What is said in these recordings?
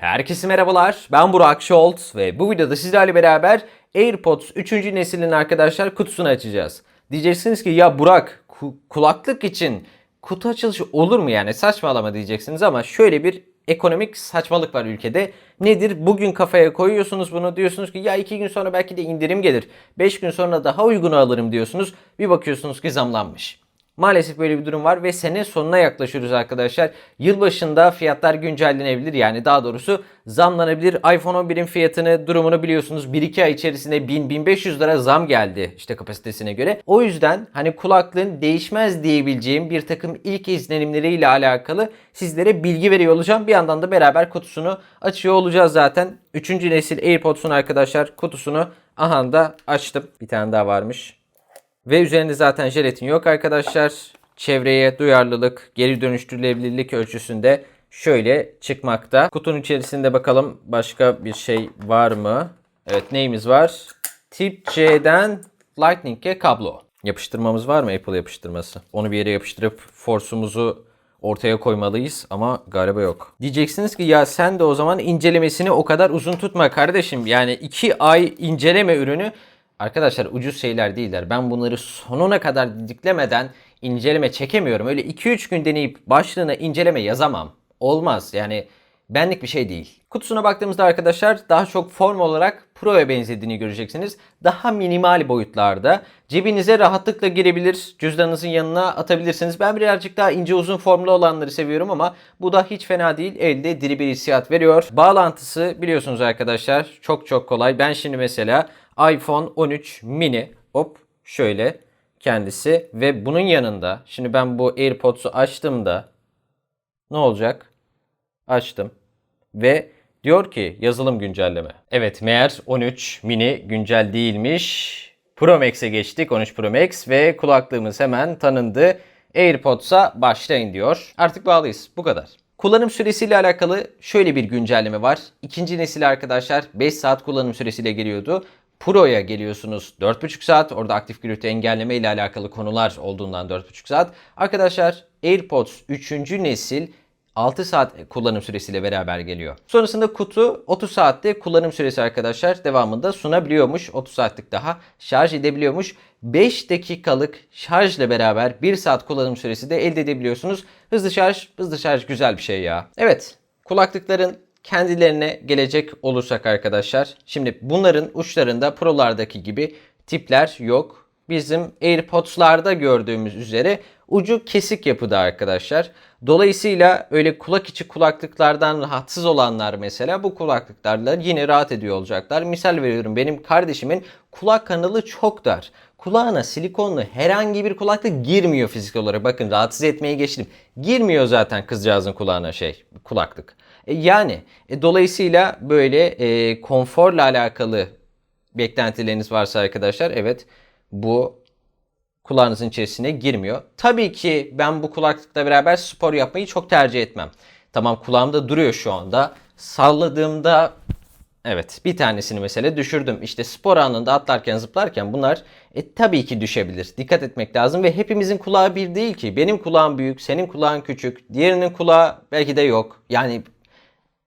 Herkese merhabalar. Ben Burak Şolt ve bu videoda sizlerle beraber AirPods 3. neslinin arkadaşlar kutusunu açacağız. Diyeceksiniz ki ya Burak ku- kulaklık için kutu açılışı olur mu yani saçmalama diyeceksiniz ama şöyle bir ekonomik saçmalık var ülkede. Nedir? Bugün kafaya koyuyorsunuz bunu diyorsunuz ki ya 2 gün sonra belki de indirim gelir. 5 gün sonra daha uygunu alırım diyorsunuz. Bir bakıyorsunuz ki zamlanmış. Maalesef böyle bir durum var ve sene sonuna yaklaşıyoruz arkadaşlar. Yılbaşında fiyatlar güncellenebilir yani daha doğrusu zamlanabilir. iPhone 11'in fiyatını durumunu biliyorsunuz 1-2 ay içerisinde 1000-1500 lira zam geldi işte kapasitesine göre. O yüzden hani kulaklığın değişmez diyebileceğim bir takım ilk izlenimleriyle alakalı sizlere bilgi veriyor olacağım. Bir yandan da beraber kutusunu açıyor olacağız zaten. 3. nesil AirPods'un arkadaşlar kutusunu aha da açtım. Bir tane daha varmış. Ve üzerinde zaten jelatin yok arkadaşlar. Çevreye duyarlılık, geri dönüştürülebilirlik ölçüsünde şöyle çıkmakta. Kutunun içerisinde bakalım başka bir şey var mı? Evet neyimiz var? Tip C'den Lightning'e kablo. Yapıştırmamız var mı Apple yapıştırması? Onu bir yere yapıştırıp force'umuzu ortaya koymalıyız ama galiba yok. Diyeceksiniz ki ya sen de o zaman incelemesini o kadar uzun tutma kardeşim. Yani 2 ay inceleme ürünü Arkadaşlar ucuz şeyler değiller. Ben bunları sonuna kadar didiklemeden inceleme çekemiyorum. Öyle 2-3 gün deneyip başlığına inceleme yazamam. Olmaz yani benlik bir şey değil. Kutusuna baktığımızda arkadaşlar daha çok form olarak Pro'ya benzediğini göreceksiniz. Daha minimal boyutlarda. Cebinize rahatlıkla girebilir. Cüzdanınızın yanına atabilirsiniz. Ben birazcık daha ince uzun formlu olanları seviyorum ama bu da hiç fena değil. Elde diri bir hissiyat veriyor. Bağlantısı biliyorsunuz arkadaşlar çok çok kolay. Ben şimdi mesela iPhone 13 mini hop şöyle kendisi ve bunun yanında şimdi ben bu AirPods'u açtığımda ne olacak? Açtım ve diyor ki yazılım güncelleme. Evet meğer 13 mini güncel değilmiş. Pro Max'e geçtik 13 Pro Max ve kulaklığımız hemen tanındı. AirPods'a başlayın diyor. Artık bağlıyız. Bu kadar. Kullanım süresiyle alakalı şöyle bir güncelleme var. İkinci nesil arkadaşlar 5 saat kullanım süresiyle geliyordu. Pro'ya geliyorsunuz 4,5 saat. Orada aktif gürültü engelleme ile alakalı konular olduğundan 4,5 saat. Arkadaşlar AirPods 3. nesil 6 saat kullanım süresiyle beraber geliyor. Sonrasında kutu 30 saatte kullanım süresi arkadaşlar devamında sunabiliyormuş. 30 saatlik daha şarj edebiliyormuş. 5 dakikalık şarjla beraber 1 saat kullanım süresi de elde edebiliyorsunuz. Hızlı şarj, hızlı şarj güzel bir şey ya. Evet, kulaklıkların kendilerine gelecek olursak arkadaşlar. Şimdi bunların uçlarında Pro'lardaki gibi tipler yok. Bizim AirPods'larda gördüğümüz üzere ucu kesik yapıda arkadaşlar. Dolayısıyla öyle kulak içi kulaklıklardan rahatsız olanlar mesela bu kulaklıklarla yine rahat ediyor olacaklar. Misal veriyorum benim kardeşimin kulak kanalı çok dar. Kulağına silikonlu herhangi bir kulaklık girmiyor fiziksel olarak. Bakın rahatsız etmeye geçtim. Girmiyor zaten kızcağızın kulağına şey kulaklık. E, yani e, dolayısıyla böyle e, konforla alakalı beklentileriniz varsa arkadaşlar evet bu kulağınızın içerisine girmiyor. Tabii ki ben bu kulaklıkla beraber spor yapmayı çok tercih etmem. Tamam kulağımda duruyor şu anda. Salladığımda evet bir tanesini mesela düşürdüm. İşte spor anında atlarken zıplarken bunlar e, tabii ki düşebilir. Dikkat etmek lazım ve hepimizin kulağı bir değil ki. Benim kulağım büyük, senin kulağın küçük, diğerinin kulağı belki de yok. Yani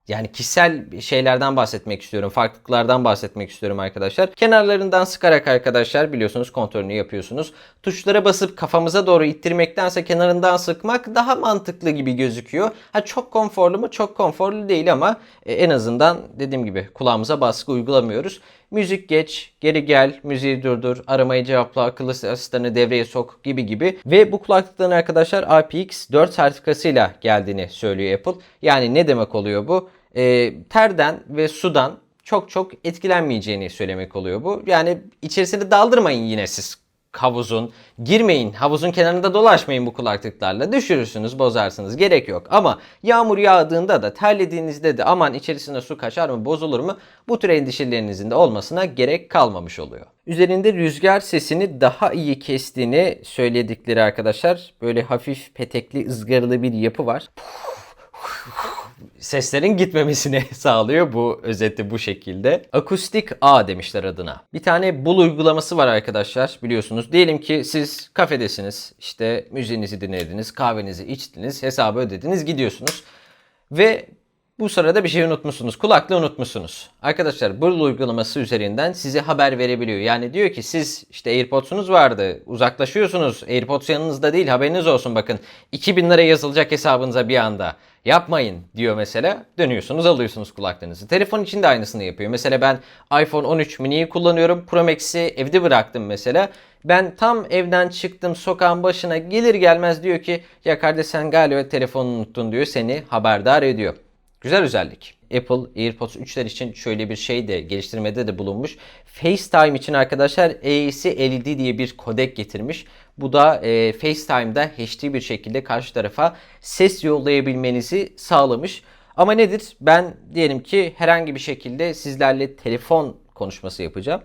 yani kişisel şeylerden bahsetmek istiyorum. Farklılıklardan bahsetmek istiyorum arkadaşlar. Kenarlarından sıkarak arkadaşlar biliyorsunuz kontrolünü yapıyorsunuz. Tuşlara basıp kafamıza doğru ittirmektense kenarından sıkmak daha mantıklı gibi gözüküyor. Ha çok konforlu mu? Çok konforlu değil ama e, en azından dediğim gibi kulağımıza baskı uygulamıyoruz. Müzik geç, geri gel, müziği durdur, aramayı cevapla, akıllı asistanı devreye sok gibi gibi. Ve bu kulaklıkların arkadaşlar IPX4 sertifikasıyla geldiğini söylüyor Apple. Yani ne demek oluyor bu? E, terden ve sudan çok çok etkilenmeyeceğini söylemek oluyor bu. Yani içerisine daldırmayın yine siz havuzun. Girmeyin. Havuzun kenarında dolaşmayın bu kulaklıklarla. Düşürürsünüz, bozarsınız. Gerek yok. Ama yağmur yağdığında da terlediğinizde de aman içerisine su kaçar mı, bozulur mu? Bu tür endişelerinizin de olmasına gerek kalmamış oluyor. Üzerinde rüzgar sesini daha iyi kestiğini söyledikleri arkadaşlar. Böyle hafif petekli, ızgaralı bir yapı var seslerin gitmemesini sağlıyor bu özeti bu şekilde. Akustik A demişler adına. Bir tane bul uygulaması var arkadaşlar biliyorsunuz. Diyelim ki siz kafedesiniz. işte müziğinizi dinlediniz, kahvenizi içtiniz, hesabı ödediniz, gidiyorsunuz. Ve Bu sırada bir şey unutmuşsunuz. Kulaklığı unutmuşsunuz. Arkadaşlar bu uygulaması üzerinden size haber verebiliyor. Yani diyor ki siz işte AirPods'unuz vardı. Uzaklaşıyorsunuz. AirPods yanınızda değil haberiniz olsun bakın. 2000 lira yazılacak hesabınıza bir anda. Yapmayın diyor mesela. Dönüyorsunuz alıyorsunuz kulaklığınızı. Telefon için de aynısını yapıyor. Mesela ben iPhone 13 mini'yi kullanıyorum. Pro Max'i evde bıraktım mesela. Ben tam evden çıktım sokağın başına gelir gelmez diyor ki ya kardeş sen galiba telefonunu unuttun diyor seni haberdar ediyor. Güzel özellik. Apple AirPods 3'ler için şöyle bir şey de geliştirmede de bulunmuş. FaceTime için arkadaşlar AAC LED diye bir kodek getirmiş. Bu da e, FaceTime'da HD bir şekilde karşı tarafa ses yollayabilmenizi sağlamış. Ama nedir? Ben diyelim ki herhangi bir şekilde sizlerle telefon konuşması yapacağım.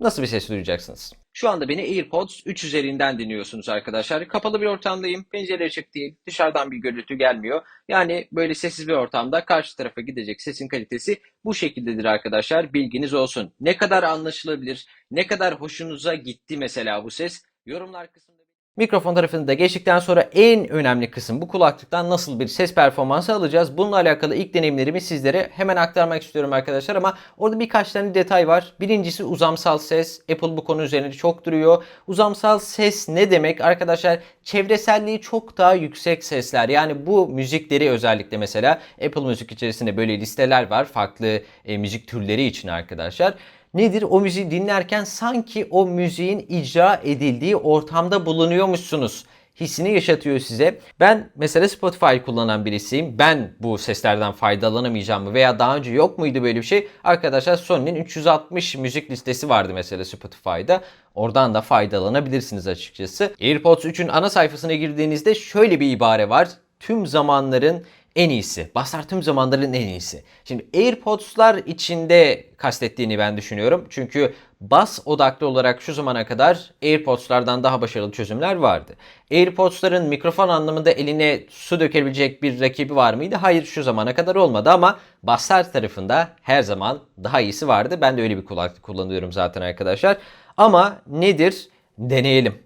Nasıl bir ses duyacaksınız? Şu anda beni AirPods 3 üzerinden dinliyorsunuz arkadaşlar. Kapalı bir ortamdayım. Pencere açık değil. Dışarıdan bir gürültü gelmiyor. Yani böyle sessiz bir ortamda karşı tarafa gidecek sesin kalitesi bu şekildedir arkadaşlar. Bilginiz olsun. Ne kadar anlaşılabilir, ne kadar hoşunuza gitti mesela bu ses yorumlar kısmında Mikrofon tarafını da geçtikten sonra en önemli kısım bu kulaklıktan nasıl bir ses performansı alacağız? Bununla alakalı ilk deneyimlerimi sizlere hemen aktarmak istiyorum arkadaşlar ama orada birkaç tane detay var. Birincisi uzamsal ses. Apple bu konu üzerinde çok duruyor. Uzamsal ses ne demek? Arkadaşlar çevreselliği çok daha yüksek sesler. Yani bu müzikleri özellikle mesela Apple Müzik içerisinde böyle listeler var. Farklı e, müzik türleri için arkadaşlar. Nedir? O müziği dinlerken sanki o müziğin icra edildiği ortamda bulunuyormuşsunuz hissini yaşatıyor size. Ben mesela Spotify kullanan birisiyim. Ben bu seslerden faydalanamayacağım mı? Veya daha önce yok muydu böyle bir şey? Arkadaşlar Sony'nin 360 müzik listesi vardı mesela Spotify'da. Oradan da faydalanabilirsiniz açıkçası. AirPods 3'ün ana sayfasına girdiğinizde şöyle bir ibare var. Tüm zamanların en iyisi. Baslar tüm zamanların en iyisi. Şimdi AirPods'lar içinde kastettiğini ben düşünüyorum. Çünkü bas odaklı olarak şu zamana kadar AirPods'lardan daha başarılı çözümler vardı. AirPods'ların mikrofon anlamında eline su dökebilecek bir rakibi var mıydı? Hayır şu zamana kadar olmadı ama baslar tarafında her zaman daha iyisi vardı. Ben de öyle bir kulaklık kullanıyorum zaten arkadaşlar. Ama nedir? Deneyelim.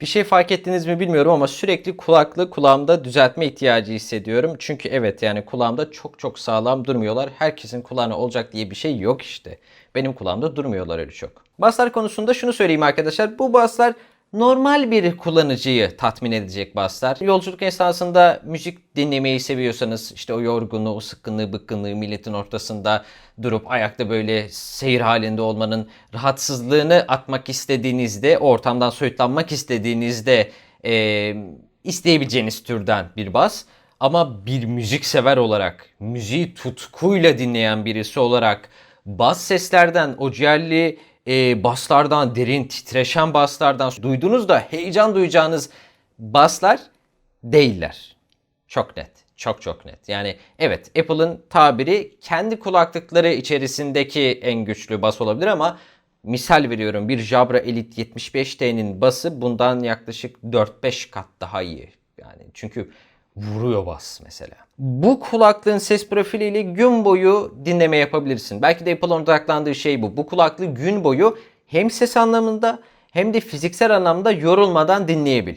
Bir şey fark ettiniz mi bilmiyorum ama sürekli kulaklığı kulağımda düzeltme ihtiyacı hissediyorum. Çünkü evet yani kulağımda çok çok sağlam durmuyorlar. Herkesin kulağına olacak diye bir şey yok işte. Benim kulağımda durmuyorlar öyle çok. Baslar konusunda şunu söyleyeyim arkadaşlar. Bu baslar normal bir kullanıcıyı tatmin edecek baslar. Yolculuk esnasında müzik dinlemeyi seviyorsanız işte o yorgunluğu, o sıkkınlığı, bıkkınlığı milletin ortasında durup ayakta böyle seyir halinde olmanın rahatsızlığını atmak istediğinizde, ortamdan soyutlanmak istediğinizde e, isteyebileceğiniz türden bir bas. Ama bir müzik sever olarak, müziği tutkuyla dinleyen birisi olarak bas seslerden, o ciğerli e, baslardan, derin titreşen baslardan duyduğunuzda heyecan duyacağınız baslar değiller. Çok net. Çok çok net. Yani evet Apple'ın tabiri kendi kulaklıkları içerisindeki en güçlü bas olabilir ama misal veriyorum bir Jabra Elite 75T'nin bası bundan yaklaşık 4-5 kat daha iyi. Yani çünkü vuruyor bas mesela. Bu kulaklığın ses profiliyle gün boyu dinleme yapabilirsin. Belki de Apple'ın odaklandığı şey bu. Bu kulaklığı gün boyu hem ses anlamında hem de fiziksel anlamda yorulmadan dinleyebil.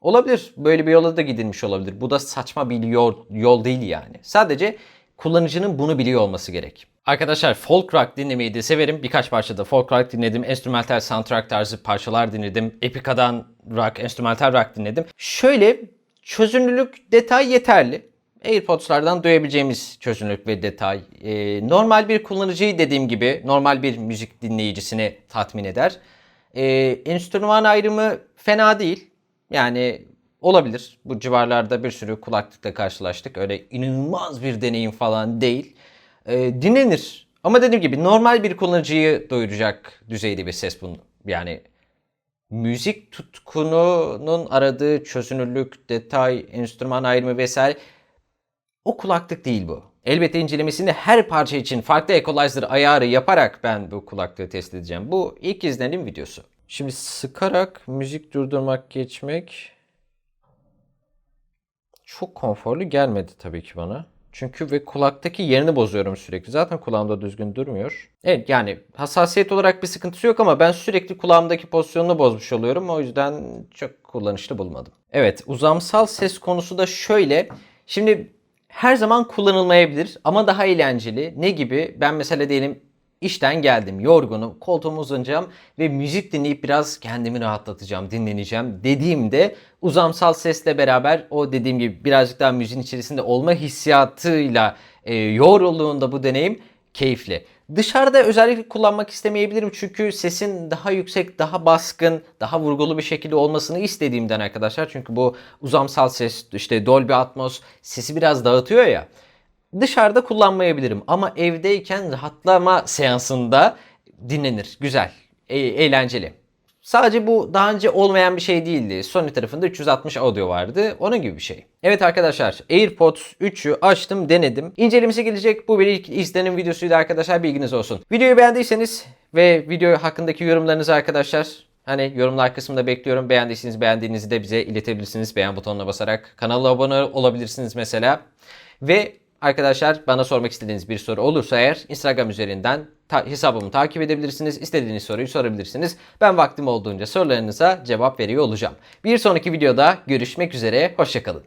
Olabilir. Böyle bir yola da gidilmiş olabilir. Bu da saçma bir yol, yol değil yani. Sadece kullanıcının bunu biliyor olması gerek. Arkadaşlar folk rock dinlemeyi de severim. Birkaç parçada folk rock dinledim. Enstrümantal soundtrack tarzı parçalar dinledim. Epica'dan rock, enstrümantal rock dinledim. Şöyle çözünürlük detay yeterli. AirPods'lardan duyabileceğimiz çözünürlük ve detay. Ee, normal bir kullanıcıyı dediğim gibi normal bir müzik dinleyicisini tatmin eder. Ee, enstrüman ayrımı fena değil. Yani olabilir. Bu civarlarda bir sürü kulaklıkla karşılaştık. Öyle inanılmaz bir deneyim falan değil. Ee, dinlenir. Ama dediğim gibi normal bir kullanıcıyı doyuracak düzeyde bir ses bunu. Yani müzik tutkununun aradığı çözünürlük, detay, enstrüman ayrımı vesaire o kulaklık değil bu. Elbette incelemesini her parça için farklı equalizer ayarı yaparak ben bu kulaklığı test edeceğim. Bu ilk izlenim videosu. Şimdi sıkarak müzik durdurmak geçmek. çok konforlu gelmedi tabii ki bana. Çünkü ve kulaktaki yerini bozuyorum sürekli. Zaten kulağımda düzgün durmuyor. Evet yani hassasiyet olarak bir sıkıntısı yok ama ben sürekli kulağımdaki pozisyonunu bozmuş oluyorum. O yüzden çok kullanışlı bulmadım. Evet uzamsal ses konusu da şöyle. Şimdi her zaman kullanılmayabilir ama daha eğlenceli. Ne gibi? Ben mesela diyelim işten geldim, yorgunum, koltuğuma uzanacağım ve müzik dinleyip biraz kendimi rahatlatacağım, dinleneceğim dediğimde uzamsal sesle beraber o dediğim gibi birazcık daha müziğin içerisinde olma hissiyatıyla e, yorulduğunda bu deneyim keyifli. Dışarıda özellikle kullanmak istemeyebilirim çünkü sesin daha yüksek, daha baskın, daha vurgulu bir şekilde olmasını istediğimden arkadaşlar. Çünkü bu uzamsal ses, işte Dolby Atmos sesi biraz dağıtıyor ya. Dışarıda kullanmayabilirim ama evdeyken rahatlama seansında dinlenir. Güzel, e- eğlenceli. Sadece bu daha önce olmayan bir şey değildi. Sony tarafında 360 audio vardı. Onun gibi bir şey. Evet arkadaşlar AirPods 3'ü açtım denedim. İncelemesi gelecek. Bu bir ilk izlenim videosuydu arkadaşlar bilginiz olsun. Videoyu beğendiyseniz ve video hakkındaki yorumlarınızı arkadaşlar Hani yorumlar kısmında bekliyorum. Beğendiyseniz beğendiğinizi de bize iletebilirsiniz. Beğen butonuna basarak. Kanala abone olabilirsiniz mesela. Ve arkadaşlar bana sormak istediğiniz bir soru olursa eğer Instagram üzerinden ta- hesabımı takip edebilirsiniz. İstediğiniz soruyu sorabilirsiniz. Ben vaktim olduğunca sorularınıza cevap veriyor olacağım. Bir sonraki videoda görüşmek üzere. Hoşçakalın.